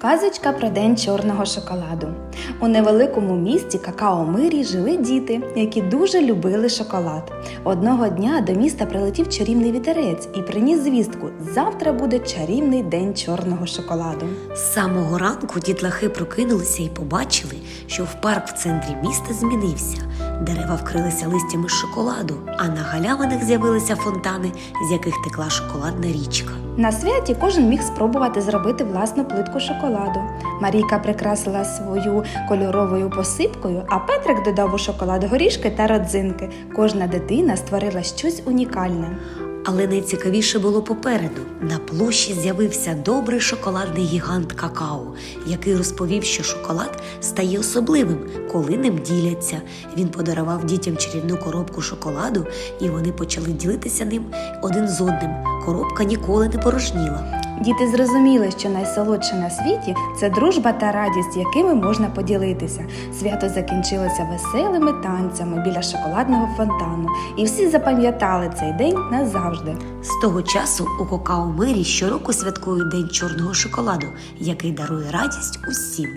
Казочка про день чорного шоколаду. У невеликому місті Какао-Мирі жили діти, які дуже любили шоколад. Одного дня до міста прилетів чарівний вітерець і приніс звістку: завтра буде чарівний день чорного шоколаду. З самого ранку дітлахи прокинулися і побачили, що в парк в центрі міста змінився. Дерева вкрилися листями шоколаду, а на галявинах з'явилися фонтани, з яких текла шоколадна річка. На святі кожен міг спробувати зробити власну плитку шоколаду. Марійка прикрасила свою кольоровою посипкою, а Петрик додав у шоколад горішки та родзинки. Кожна дитина створила щось унікальне. Але найцікавіше було попереду. На площі з'явився добрий шоколадний гігант какао, який розповів, що шоколад стає особливим, коли ним діляться. Він подарував дітям чарівну коробку шоколаду, і вони почали ділитися ним один з одним. Коробка ніколи не порожніла. Діти зрозуміли, що найсолодше на світі це дружба та радість, якими можна поділитися. Свято закінчилося веселими танцями біля шоколадного фонтану, і всі запам'ятали цей день назавжди. З того часу у Кокао Мирі щороку святкують День чорного шоколаду, який дарує радість усім.